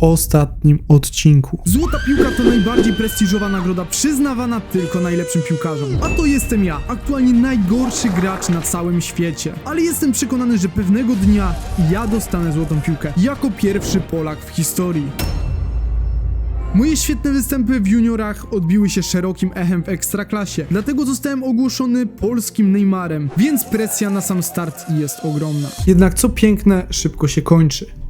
ostatnim odcinku. Złota piłka to najbardziej prestiżowa nagroda przyznawana tylko najlepszym piłkarzom. A to jestem ja, aktualnie najgorszy gracz na całym świecie. Ale jestem przekonany, że pewnego dnia ja dostanę złotą piłkę jako pierwszy Polak w historii. Moje świetne występy w juniorach odbiły się szerokim echem w ekstraklasie, dlatego zostałem ogłoszony polskim Neymarem, więc presja na sam start jest ogromna. Jednak co piękne, szybko się kończy.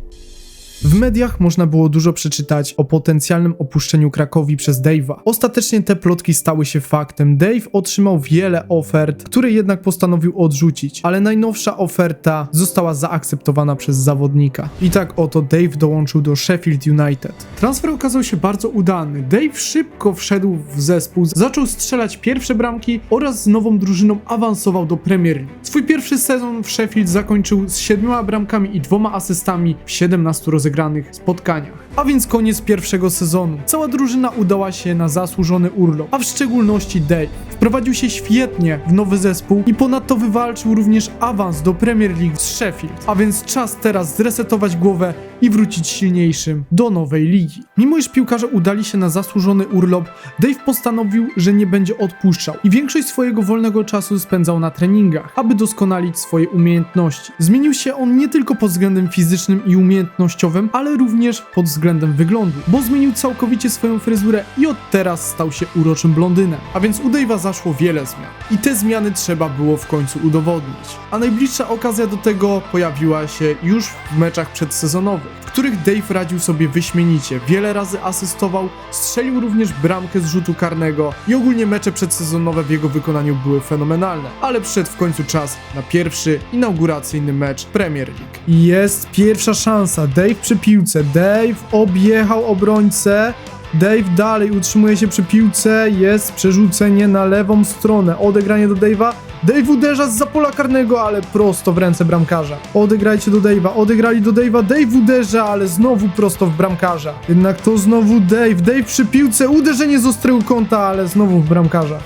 W mediach można było dużo przeczytać o potencjalnym opuszczeniu Krakowi przez Dave'a. Ostatecznie te plotki stały się faktem. Dave otrzymał wiele ofert, które jednak postanowił odrzucić, ale najnowsza oferta została zaakceptowana przez zawodnika. I tak oto Dave dołączył do Sheffield United. Transfer okazał się bardzo udany. Dave szybko wszedł w zespół, zaczął strzelać pierwsze bramki oraz z nową drużyną awansował do Premier League. Swój pierwszy sezon w Sheffield zakończył z siedmioma bramkami i dwoma asystami w 17 rozegranych spotkaniach. A więc koniec pierwszego sezonu. Cała drużyna udała się na zasłużony urlop, a w szczególności Dave. Wprowadził się świetnie w nowy zespół i ponadto wywalczył również awans do Premier League z Sheffield. A więc czas teraz zresetować głowę i wrócić silniejszym do nowej ligi. Mimo iż piłkarze udali się na zasłużony urlop, Dave postanowił, że nie będzie odpuszczał i większość swojego wolnego czasu spędzał na treningach, aby doskonalić swoje umiejętności. Zmienił się on nie tylko pod względem fizycznym i umiejętnościowym, ale również pod względem wyglądu, bo zmienił całkowicie swoją fryzurę i od teraz stał się uroczym blondynem. A więc u Dave'a zaszło wiele zmian. I te zmiany trzeba było w końcu udowodnić. A najbliższa okazja do tego pojawiła się już w meczach przedsezonowych, w których Dave radził sobie wyśmienicie. Wiele razy asystował, strzelił również bramkę z rzutu karnego i ogólnie mecze przedsezonowe w jego wykonaniu były fenomenalne. Ale przyszedł w końcu czas na pierwszy inauguracyjny mecz Premier League. Jest pierwsza szansa. Dave przy piłce. Dave objechał obrońcę. Dave dalej utrzymuje się przy piłce, jest przerzucenie na lewą stronę, odegranie do Dave'a. Dave uderza z pola karnego, ale prosto w ręce bramkarza. Odegrajcie do Dave'a, odegrali do Dave'a, Dave uderza, ale znowu prosto w bramkarza. Jednak to znowu Dave, Dave przy piłce, uderzenie z ostrego kąta, ale znowu w bramkarza.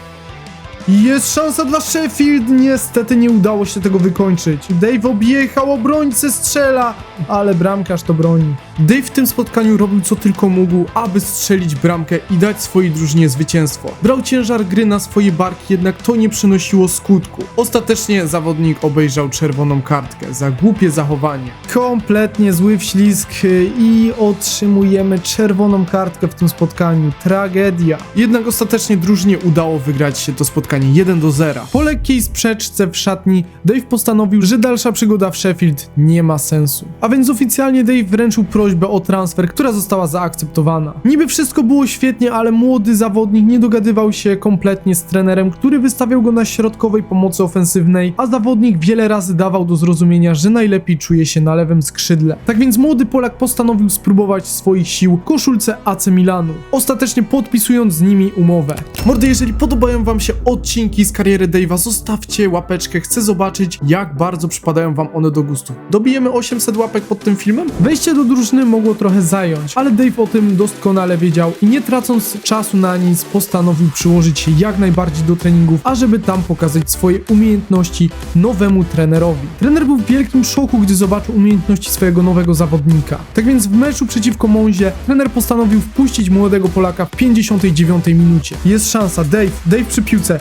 Jest szansa dla Sheffield, niestety nie udało się tego wykończyć. Dave objechał obrońcę, strzela, ale bramkarz to broni. Dave w tym spotkaniu robił co tylko mógł, aby strzelić bramkę i dać swojej drużynie zwycięstwo. Brał ciężar gry na swoje barki, jednak to nie przynosiło skutku. Ostatecznie zawodnik obejrzał czerwoną kartkę za głupie zachowanie. Kompletnie zły wślizg y, i otrzymujemy czerwoną kartkę w tym spotkaniu. Tragedia. Jednak ostatecznie drużynie udało wygrać się to spotkanie 1 do 0. Po lekkiej sprzeczce w szatni Dave postanowił, że dalsza przygoda w Sheffield nie ma sensu. A więc oficjalnie Dave wręczył prośbę o transfer, która została zaakceptowana. Niby wszystko było świetnie, ale młody zawodnik nie dogadywał się kompletnie z trenerem, który wystawiał go na środkowej pomocy ofensywnej, a zawodnik wiele razy dawał do zrozumienia, że najlepiej czuje się na lewym skrzydle. Tak więc młody Polak postanowił spróbować swoich sił w koszulce AC Milanu, ostatecznie podpisując z nimi umowę. Mordy, jeżeli podobają wam się odcinki z kariery Dave'a, zostawcie łapeczkę, chcę zobaczyć jak bardzo przypadają wam one do gustu. Dobijemy 800 łapek pod tym filmem? Wejście do drużyny mogło trochę zająć, ale Dave o tym doskonale wiedział i nie tracąc czasu na nic, postanowił przyłożyć się jak najbardziej do treningów, ażeby tam pokazać swoje umiejętności nowemu trenerowi. Trener był w wielkim szoku, gdy zobaczył umiejętności swojego nowego zawodnika. Tak więc w meczu przeciwko Monzie trener postanowił wpuścić młodego Polaka w 59 minucie. Jest szansa, Dave, Dave przy piłce.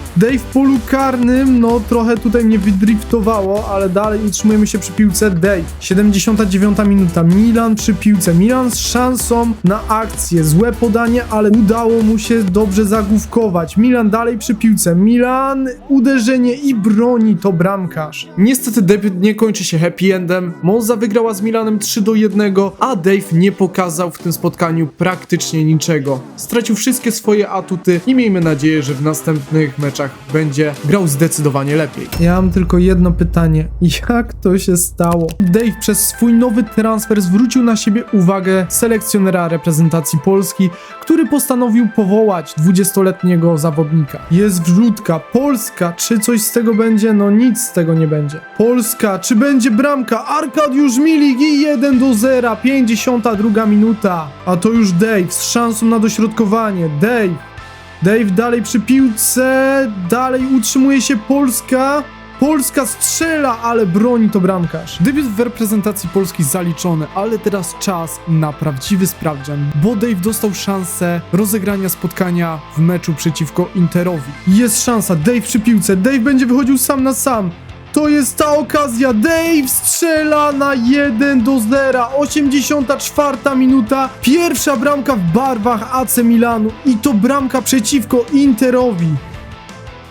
Dave w polu karnym, no trochę tutaj mnie wydriftowało, ale dalej utrzymujemy się przy piłce. Dave, 79 minuta, Milan przy piłce, Milan z szansą na akcję, złe podanie, ale udało mu się dobrze zagłówkować. Milan dalej przy piłce, Milan, uderzenie i broni to bramkarz. Niestety debiut nie kończy się happy endem, Monza wygrała z Milanem 3 do 1, a Dave nie pokazał w tym spotkaniu praktycznie niczego. Stracił wszystkie swoje atuty i miejmy nadzieję, że w następnych meczach będzie grał zdecydowanie lepiej. Ja mam tylko jedno pytanie. Jak to się stało? Dave przez swój nowy transfer zwrócił na siebie uwagę selekcjonera reprezentacji Polski, który postanowił powołać 20-letniego zawodnika. Jest wrzutka. Polska. Czy coś z tego będzie? No nic z tego nie będzie. Polska. Czy będzie bramka? Arkadiusz Milik i 1 do 0. 52 minuta. A to już Dave z szansą na dośrodkowanie. Dave. Dave dalej przy piłce, dalej utrzymuje się Polska. Polska strzela, ale broni to bramkarz. Debiut w reprezentacji Polski zaliczony, ale teraz czas na prawdziwy sprawdzian, bo Dave dostał szansę rozegrania spotkania w meczu przeciwko Interowi. Jest szansa, Dave przy piłce, Dave będzie wychodził sam na sam. To jest ta okazja. Dave strzela na 1 do 0. 84 minuta. Pierwsza bramka w barwach AC Milanu i to bramka przeciwko Interowi.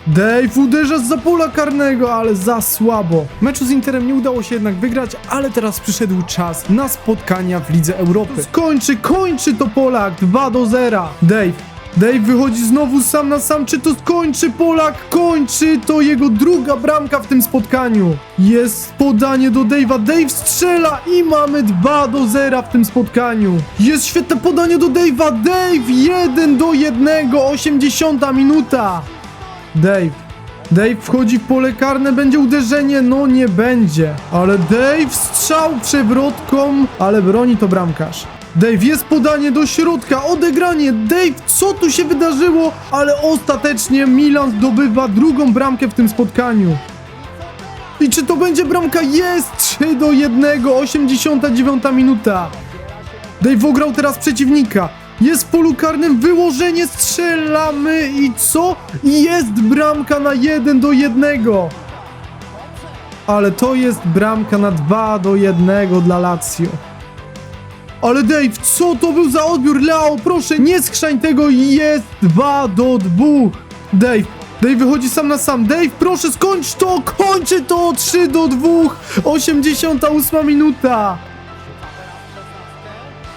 Dave uderza z pola karnego, ale za słabo. Meczu z Interem nie udało się jednak wygrać, ale teraz przyszedł czas na spotkania w Lidze Europy. Skończy, kończy to Polak 2 do 0. Dave. Dave wychodzi znowu sam na sam. Czy to skończy Polak? Kończy to jego druga bramka w tym spotkaniu. Jest podanie do Dave'a. Dave strzela i mamy 2 do 0 w tym spotkaniu. Jest świetne podanie do Dave'a. Dave 1 do 1. 80 minuta. Dave. Dave wchodzi w pole karne, będzie uderzenie, no nie będzie. Ale Dave strzał przewrotką, ale broni to bramkarz. Dave, jest podanie do środka, odegranie. Dave, co tu się wydarzyło? Ale ostatecznie Milan zdobywa drugą bramkę w tym spotkaniu. I czy to będzie bramka? Jest! 3 do 1, 89 minuta. Dave ograł teraz przeciwnika. Jest w polu karnym, wyłożenie, strzelamy i co? I Jest bramka na 1 do 1. Ale to jest bramka na 2 do 1 dla Lazio. Ale Dave, co to był za odbiór? Leo, proszę, nie skrzań tego, jest 2 do 2. Dave, Dave wychodzi sam na sam. Dave, proszę, skończ to, kończy to, 3 do 2. 88 minuta.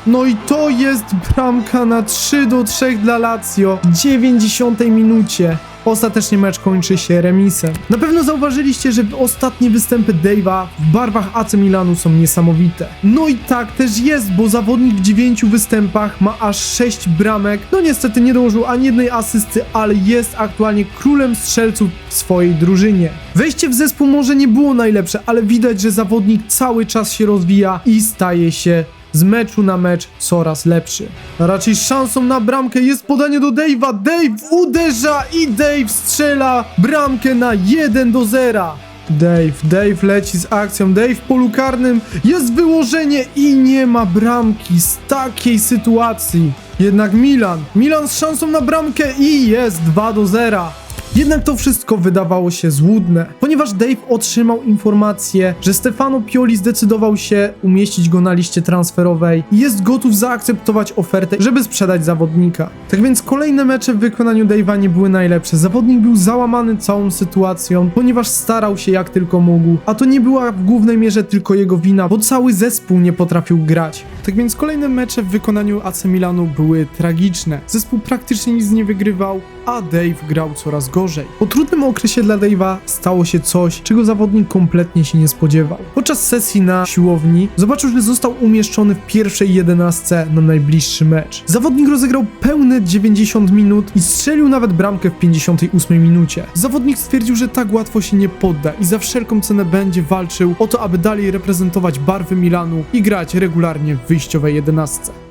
No i to jest bramka na 3 do 3 dla Lazio w 90 minucie. Ostatecznie mecz kończy się remisem. Na pewno zauważyliście, że ostatnie występy Dave'a w barwach AC Milanu są niesamowite. No i tak też jest, bo zawodnik w 9 występach ma aż 6 bramek. No niestety nie dołożył ani jednej asysty, ale jest aktualnie królem strzelców w swojej drużynie. Wejście w zespół może nie było najlepsze, ale widać, że zawodnik cały czas się rozwija i staje się z meczu na mecz coraz lepszy. Raczej szansą na bramkę jest podanie do Dave'a. Dave uderza i Dave strzela bramkę na 1 do 0. Dave, Dave leci z akcją, Dave w polu karnym, jest wyłożenie i nie ma bramki z takiej sytuacji. Jednak Milan, Milan z szansą na bramkę i jest 2 do 0. Jednak to wszystko wydawało się złudne, ponieważ Dave otrzymał informację, że Stefano Pioli zdecydował się umieścić go na liście transferowej i jest gotów zaakceptować ofertę, żeby sprzedać zawodnika. Tak więc kolejne mecze w wykonaniu Dave'a nie były najlepsze. Zawodnik był załamany całą sytuacją, ponieważ starał się jak tylko mógł, a to nie była w głównej mierze tylko jego wina, bo cały zespół nie potrafił grać. Tak więc kolejne mecze w wykonaniu AC Milanu były tragiczne. Zespół praktycznie nic nie wygrywał, a Dave grał coraz gorzej. Po trudnym okresie dla Dave'a stało się coś, czego zawodnik kompletnie się nie spodziewał. Podczas sesji na siłowni zobaczył, że został umieszczony w pierwszej jedenastce na najbliższy mecz. Zawodnik rozegrał pełne 90 minut i strzelił nawet bramkę w 58 minucie. Zawodnik stwierdził, że tak łatwo się nie podda i za wszelką cenę będzie walczył o to, aby dalej reprezentować barwy Milanu i grać regularnie w wyjściowej jedenastce.